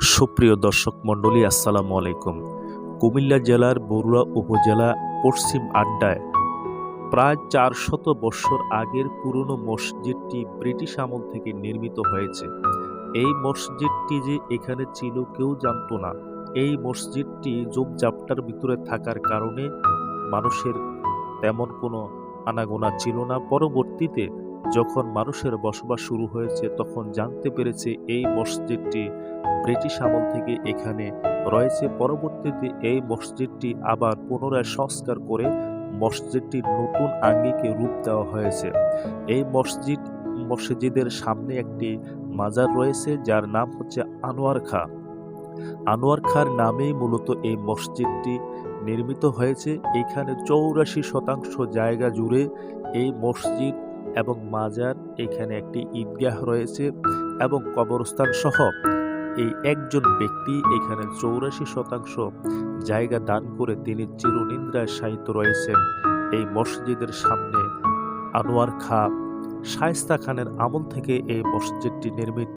সুপ্রিয় দর্শক মণ্ডলী, আসসালামু আলাইকুম। কুমিল্লা জেলার বরুড়া উপজেলা পশ্চিম আড্ডায় প্রায় চারশত বৎসর আগের পুরনো মসজিদটি ব্রিটিশ আমল থেকে নির্মিত হয়েছে। এই মসজিদটি যে এখানে ছিল কেউ জানতো না। এই মসজিদটি জোপজাপটার ভিতরে থাকার কারণে মানুষের তেমন কোনো আনাগোনা ছিল না। পরবর্তীতে যখন মানুষের বসবাস শুরু হয়েছে, তখন জানতে পেরেছে এই মসজিদটি ব্রিটিশ আমল থেকে এখানে রয়েছে। পরবর্তীতে এই মসজিদটি আবার পুনরায় সংস্কার করে মসজিদটির নতুন আঙ্গিকে রূপ দেওয়া হয়েছে। এই মসজিদ, মসজিদের সামনে একটি মাজার রয়েছে, যার নাম হচ্ছে আনোয়ার খা। আনোয়ার খার নামেই মূলত এই মসজিদটি নির্মিত হয়েছে। এখানে চৌরাশি শতাংশ জায়গা জুড়ে এই মসজিদ এবং মাজার, এখানে একটি ঈদগাহ রয়েছে এবং কবরস্থান সহ এই একজন ব্যক্তি এখানে চৌরাশি শতাংশ জায়গা দান করে তিনি চিরনিদ্রায় শায়িত রয়েছেন। এই মসজিদের সামনে আনোয়ার খা, শায়স্তা খানের আমল থেকে এই মসজিদটি নির্মিত